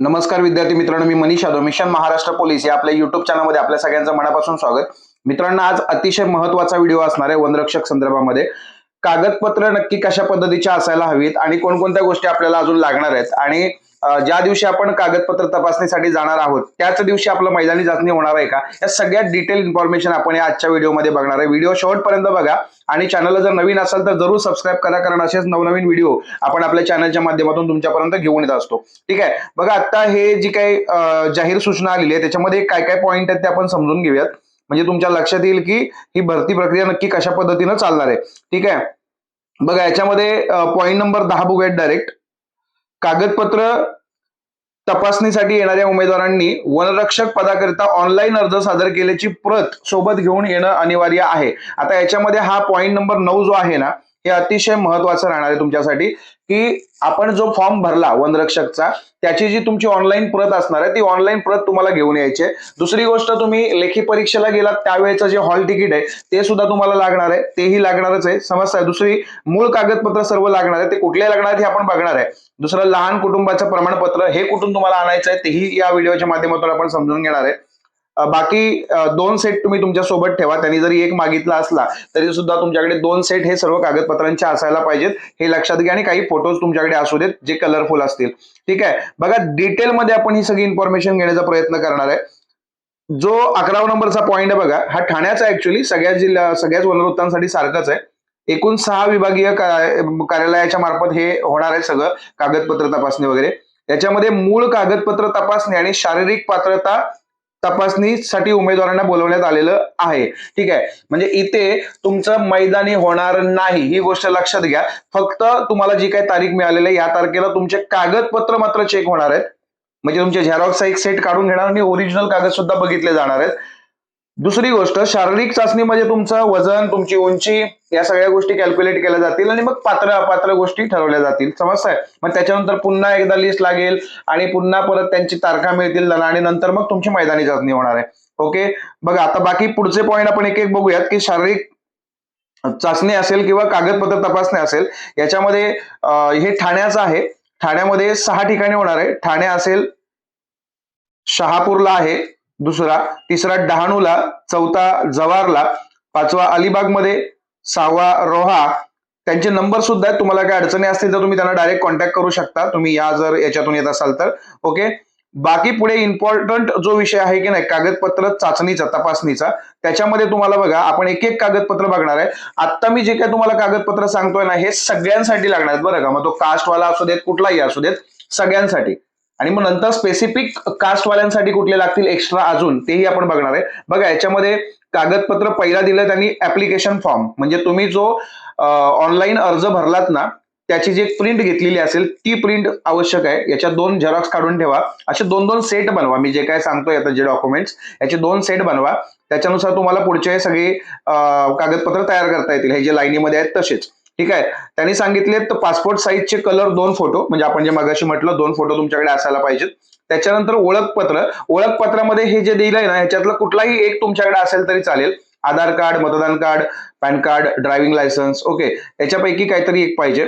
नमस्कार विद्यार्थी मित्रांनो मी मनीष यादव मिशन महाराष्ट्र पोलीस या आपल्या युट्यूब चॅनलमध्ये आपल्या सगळ्यांचं मनापासून स्वागत. मित्रांनो आज अतिशय महत्त्वाचा व्हिडिओ असणार आहे वनरक्षक संदर्भामध्ये. कागदपत्र नक्की कशा पद्धतीच्या असायला हवीत आणि कोणकोणत्या गोष्टी आपल्याला अजून लागणार आहेत आणि ज्या दिवशी आपण कागदपत्र तपासणीसाठी जाणार आहोत त्याच दिवशी आपलं मैदानी चाचणी होणार आहे का? या सगळ्यात डिटेल इन्फॉर्मेशन आपण या आजच्या व्हिडिओमध्ये बघणार आहे. व्हिडिओ शेवटपर्यंत बघा. आणि चॅनलला जर नवीन असाल तर जरूर सबस्क्राईब करा कारण असेच नवनवीन व्हिडिओ आपण आपल्या चॅनलच्या माध्यमातून तुमच्यापर्यंत घेऊन येत असतो. ठीक आहे? बघा आता हे जी काही जाहीर सूचना आलेली आहे त्याच्यामध्ये काय काय पॉईंट आहेत ते आपण समजून घेऊयात. म्हणजे तुमच्या लक्षात येईल की ही भरती प्रक्रिया नक्की कशा पद्धतीनं चालणार आहे. ठीक आहे? बघा याच्यामध्ये पॉईंट नंबर दहा बघूयात डायरेक्ट कागदपत्र तपासणीसाठी येणाऱ्या उमेदवारांनी वनरक्षक पदाकरिता ऑनलाईन अर्ज सादर केल्याची प्रत सोबत घेऊन येणं अनिवार्य आहे. आता याच्यामध्ये हा पॉईंट नंबर नऊ जो आहे ना हे अतिशय महत्वाचं राहणार आहे तुमच्यासाठी की आपण जो फॉर्म भरला वनरक्षकचा त्याची जी तुमची ऑनलाईन प्रत असणार आहे ती ऑनलाईन प्रत तुम्हाला घेऊन यायची आहे. दुसरी गोष्ट तुम्ही लेखी परीक्षेला गेलात त्यावेळेचं जे हॉल तिकीट आहे ते सुद्धा तुम्हाला लागणार आहे. तेही लागणारच आहे. समजताय? दुसरी मूळ कागदपत्र सर्व लागणार आहे. ते कुठले लागणार आहे हे आपण बघणार आहे. दुसरं लहान कुटुंबाचं प्रमाणपत्र हे कुठून तुम्हाला आणायचं आहे तेही या व्हिडिओच्या माध्यमातून आपण समजून घेणार आहे. बाकी दोन सेट तुम्ही तुमच्यासोबत ठेवा. त्यांनी जरी एक मागितला असला तरी सुद्धा तुमच्याकडे दोन सेट हे सर्व कागदपत्रांचे असायला पाहिजेत. हे लक्षात घ्या आणि काही फोटोज तुमच्याकडे असू देत जे कलरफुल असतील. ठीक आहे? बघा डिटेलमध्ये आपण ही सगळी इन्फॉर्मेशन घेण्याचा प्रयत्न करणार आहे. जो अकरावा नंबरचा पॉईंट आहे बघा हा ठाण्याचा ऍक्च्युली सगळ्या जिल्हा सगळ्याच वनवृत्तांसाठी सारखाच आहे. एकूण सहा विभागीय कार्यालयाच्या मार्फत हे होणार आहे सगळं कागदपत्र तपासणी वगैरे. याच्यामध्ये मूळ कागदपत्र तपासणी आणि शारीरिक पात्रता तपासणीसाठी उमेदवारांना बोलवण्यात आलेलं आहे. ठीक आहे. म्हणजे इथे तुमचं मैदानी होणार नाही ही गोष्ट लक्षात घ्या. फक्त तुम्हाला जी काही तारीख मिळालेली आहे या तारखेला तुमचे कागदपत्र मात्र चेक होणार आहेत. म्हणजे तुमचे झेरॉक्सचा एक सेट काढून घेणार आणि ओरिजिनल कागद सुद्धा बघितले जाणार आहेत. दुसरी गोष्ट शारीरिक चाचणी म्हणजे तुमचं वजन तुमची उंची या सगळ्या गोष्टी कॅल्क्युलेट केल्या जातील आणि मग पात्र अपात्र गोष्टी ठरवल्या जातील. समजताय? मग त्याच्यानंतर पुन्हा एकदा लिस्ट लागेल आणि पुन्हा परत त्यांची तारखा मिळतील आणि नंतर मग तुमची मैदानी चाचणी होणार आहे. ओके? बघा आता बाकी पुढचे पॉईंट आपण एक एक बघूयात की शारीरिक चाचणी असेल किंवा कागदपत्र तपासणी असेल याच्यामध्ये हे ठाण्याचं आहे. ठाण्यामध्ये सहा ठिकाणी होणार आहे. ठाणे असेल शहापूरला आहे दुसरा तिसरा डहाणूला चौथा जवारला पाचवा अलिबागमध्ये सहावा रोहा. त्यांचे नंबर सुद्धा आहेत. तुम्हाला काही अडचणी असतील तर तुम्ही त्यांना डायरेक्ट कॉन्टॅक्ट करू शकता. तुम्ही या जर याच्यातून येत असाल तर. ओके बाकी पुढे इम्पॉर्टंट जो विषय आहे की नाही कागदपत्र चाचणीचा तपासणीचा त्याच्यामध्ये तुम्हाला बघा आपण एक एक कागदपत्र बघणार आहे. आता मी जे काय तुम्हाला कागदपत्र सांगतोय ना हे सगळ्यांसाठी लागणार आहेत बरं का? मग तो कास्टवाला असू देत कुठलाही असू देत सगळ्यांसाठी. आणि मग नंतर स्पेसिफिक कास्टवाल्यांसाठी कुठले लागतील एक्स्ट्रा अजून तेही आपण बघणार आहे. बघा याच्यामध्ये कागदपत्र पहिला दिलं त्यांनी ऍप्लिकेशन फॉर्म म्हणजे तुम्ही जो ऑनलाईन अर्ज भरलात ना त्याची जी प्रिंट घेतलेली असेल ती प्रिंट आवश्यक आहे. याच्या दोन झेरॉक्स काढून ठेवा. असे दोन दोन सेट बनवा. मी जे काय सांगतोय आता जे डॉक्युमेंट्स याचे दोन सेट बनवा. त्याच्यानुसार तुम्हाला पुढचे सगळे कागदपत्र तयार करता येतील. हे जे लाईनीमध्ये आहेत तसेच. ठीक आहे? त्यांनी सांगितले तर पासपोर्ट साईजचे कलर दोन फोटो म्हणजे आपण जे मगाशी म्हटलं दोन फोटो तुमच्याकडे असायला पाहिजेत. त्याच्यानंतर ओळखपत्र. ओळखपत्रामध्ये हे जे दिलंय ना ह्याच्यातलं कुठलाही एक तुमच्याकडे असेल तरी चालेल. आधार कार्ड मतदान card PAN card driving licence okay याच्यापैकी काहीतरी एक पाहिजे.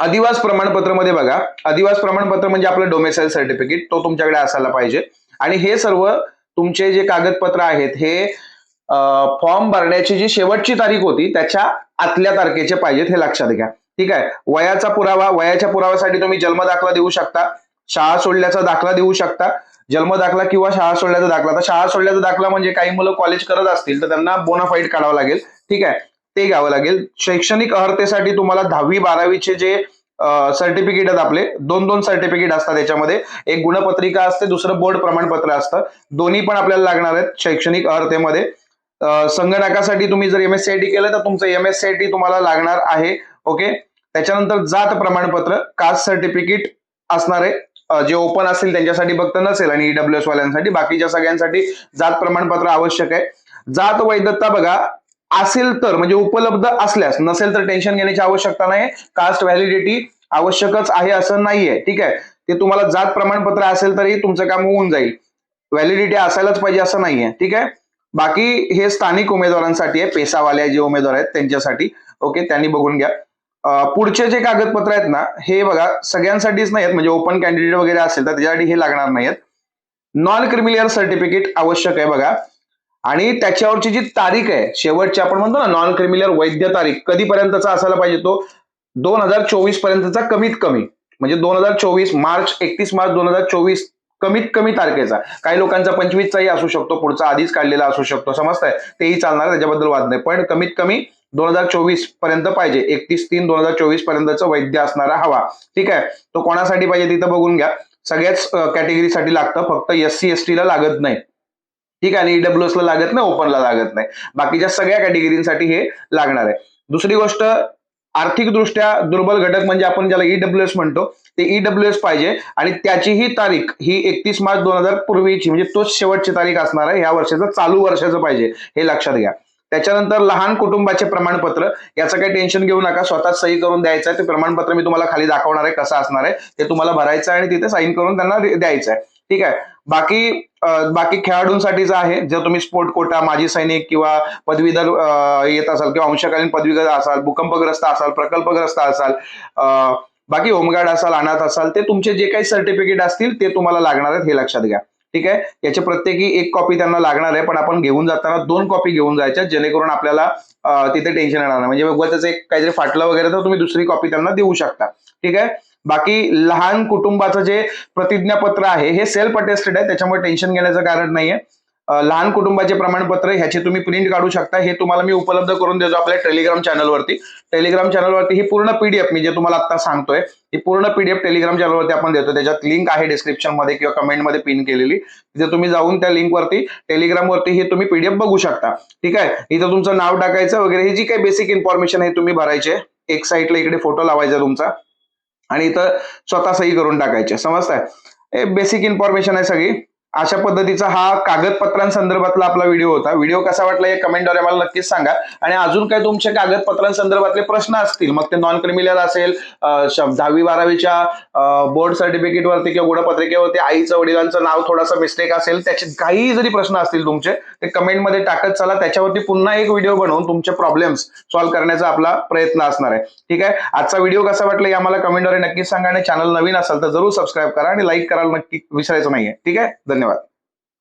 अधिवास प्रमाणपत्रमध्ये बघा. अधिवास प्रमाणपत्र म्हणजे आपलं डोमेसाईल सर्टिफिकेट तो तुमच्याकडे असायला पाहिजे. आणि हे सर्व तुमचे जे कागदपत्र आहेत हे फॉर्म भरण्याची जी शेवटची तारीख होती त्याच्या आतल्या तारखेचे पाहिजेत हे लक्षात घ्या. ठीक आहे? वयाचा पुरावा वयाच्या पुराव्यासाठी तुम्ही जन्म दाखला देऊ शकता शाळा सोडल्याचा दाखला देऊ शकता. जन्म दाखला किंवा शाळा सोडल्याचा दाखला. तर शाळा सोडल्याचा दाखला म्हणजे काही मुलं कॉलेज करत असतील तर त्यांना बोनाफाईट काढावं लागेल. ठीक आहे? ते घ्यावं लागेल. शैक्षणिक अर्हतेसाठी तुम्हाला दहावी बारावीचे जे सर्टिफिकेट आहेत आपले दोन दोन सर्टिफिकेट असतात त्याच्यामध्ये एक गुणपत्रिका असते दुसरं बोर्ड प्रमाणपत्र असतं. दोन्ही पण आपल्याला लागणार आहेत शैक्षणिक अर्हतेमध्ये संगणकासाठी तुम्ही जर M S C I T केलं तर तुमचं M S C I T तुम्हाला लागणार आहे ओके? त्याच्यानंतर जात प्रमाणपत्र कास्ट सर्टिफिकेट असणार आहे. जे ओपन असतील त्यांच्यासाठी फक्त नसेल आणि ईडब्ल्यू एस वाल्यांसाठी बाकीच्या सगळ्यांसाठी जात प्रमाणपत्र आवश्यक आहे. जात वैधता बघा असेल तर म्हणजे उपलब्ध असल्यास नसेल तर टेन्शन घेण्याची आवश्यकता नाही कास्ट व्हॅलिडिटी आवश्यकच आहे असं नाहीये ठीक आहे? ते तुम्हाला जात प्रमाणपत्र असेल तरी तुमचं काम होऊन जाईल. व्हॅलिडिटी असायलाच पाहिजे असं नाहीये ठीक आहे? बाकी हे स्थानिक उमेदवारांसाठी आहे पेसावाल्या जे उमेदवार आहेत त्यांच्यासाठी. ओके त्यांनी बघून घ्या. पुढचे जे कागदपत्र आहेत ना हे बघा सगळ्यांसाठीच नाही आहेत म्हणजे ओपन कॅन्डिडेट वगैरे असेल तर त्याच्यासाठी हे लागणार नाही आहेत नॉन क्रिमिलियर सर्टिफिकेट आवश्यक आहे बघा. आणि त्याच्यावरची जी तारीख आहे शेवटची आपण म्हणतो ना नॉन क्रिमिलियर वैध तारीख कधीपर्यंतचा असायला पाहिजे तो? दोन हजार चोवीस पर्यंतचा कमीत कमी. म्हणजे दोन हजार चोवीस मार्च एकतीस मार्च दोन हजार चोवीस. कमीत कमी तारखेचा. काही लोकांचा पंचवीसचाही असू शकतो पुढचा आधीच काढलेला असू शकतो समजताय तेही चालणार त्याच्याबद्दल वाद नाही. पण कमीत कमी दोन हजार चोवीसपर्यंत पाहिजे. एकतीस तीन दोन हजार चोवीस पर्यंतचा वैद्य असणारा हवा. ठीक आहे? तो कोणासाठी पाहिजे तिथं बघून घ्या. सगळ्याच कॅटेगरीसाठी लागतं. फक्त एस सी एस ला लागत नाही. ठीक आहे? आणि ईडब्ल्यू ला लागत नाही ओपनला लागत नाही. बाकीच्या सगळ्या कॅटेगरीसाठी हे लागणार आहे. दुसरी गोष्ट आर्थिकदृष्ट्या दुर्बल घटक म्हणजे आपण ज्याला ईडब्ल्यूएस म्हणतो ते ईडब्ल्यूएस पाहिजे आणि त्याचीही तारीख ही एकतीस मार्च दोन हजार पूर्वीची म्हणजे तोच शेवटची तारीख असणार आहे. ह्या वर्षाचं चालू वर्षाचं पाहिजे हे लक्षात घ्या. त्याच्यानंतर लहान कुटुंबाचे प्रमाणपत्र याचं काही टेन्शन घेऊ नका. स्वतः सही करून द्यायचं आहे ते प्रमाणपत्र मी तुम्हाला खाली दाखवणार आहे कसं असणार आहे ते तुम्हाला भरायचं आहे आणि तिथे साईन करून त्यांना द्यायचं आहे. ठीक आहे. बाकी बाकी खेळाडूंसाठीच आहे जर तुम्ही स्पोर्ट कोटा माजी सैनिक किंवा पदवीधर येत असाल किंवा अंशकालीन पदवीधर असाल भूकंपग्रस्त असाल प्रकल्पग्रस्त असाल बाकी होमगार्ड असाल अनाथ असाल ते तुमचे जे काही सर्टिफिकेट असतील ते तुम्हाला लागणार आहेत हे लक्षात घ्या. ठीक आहे? याचे प्रत्येकी एक कॉपी त्यांना लागणार आहे पण आपण घेऊन जाताना दोन कॉपी घेऊन जायच्या जेणेकरून आपल्याला तिथे टेन्शन येणार नाही. म्हणजे बघा त्याचं एक काहीतरी फाटलं वगैरे तर तुम्ही दुसरी कॉपी त्यांना देऊ शकता. ठीक आहे? बाकी लहान कुटुंबाचं जे प्रतिज्ञापत्र आहे हे सेल्फ अटेस्टेड आहे त्याच्यामुळे टेन्शन घेण्याचं कारण नाहीये. लहान कुटुंबाचे प्रमाणपत्र ह्याचे तुम्ही प्रिंट काढू शकता हे तुम्हाला मी उपलब्ध करून देतो आपल्या टेलिग्राम चॅनलवरती टेलिग्राम चॅनलवरती ही पूर्ण पीडीएफ मी जे तुम्हाला आता सांगतोय ही पूर्ण पीडीएफ टेलिग्राम चॅनलवरती आपण देतो. त्याच्यात लिंक आहे डिस्क्रिप्शनमध्ये किंवा कमेंटमध्ये पिन केलेली. तिथे तुम्ही जाऊन त्या लिंकवरती टेलिग्रामवरती हे तुम्ही पीडीएफ बघू शकता. ठीक आहे? इथं तुमचं नाव टाकायचं वगैरे ही जी काही बेसिक इन्फॉर्मेशन आहे तुम्ही भरायचे. एक साईडला इकडे फोटो लावायचा तुमचा. आणि इथं स्वतः सही करून टाकायचे. समजताय? बेसिक इन्फॉर्मेशन आहे सगळी. अशा पद्धतीचा हा कागदपत्रांसंदर्भातला आपला व्हिडिओ होता. व्हिडिओ कसा वाटला हे कमेंटद्वारे मला नक्कीच सांगा. आणि अजून काही तुमच्या कागदपत्रांसंदर्भातले प्रश्न असतील मग ते नॉन क्रिमिनल असेल दहावी बारावीच्या बोर्ड सर्टिफिकेटवरती किंवा गुणपत्रिकेवरती आईचं वडिलांचं नाव थोडासा मिस्टेक असेल त्याचे काही जरी प्रश्न असतील तुमचे ते कमेंटमध्ये टाकत चला. त्याच्यावरती पुन्हा एक व्हिडिओ बनवून तुमचे प्रॉब्लेम्स सॉल्व्ह करण्याचा आपला प्रयत्न असणार आहे. ठीक आहे? आजचा व्हिडिओ कसा वाटला हे आम्हाला कमेंटद्वारे नक्कीच सांगा. आणि चॅनल नवीन असेल तर जरूर सबस्क्राईब करा आणि लाईक करायला नक्की विसरायचं नाहीये. ठीक आहे? धन्यवाद. ধন্যবাদ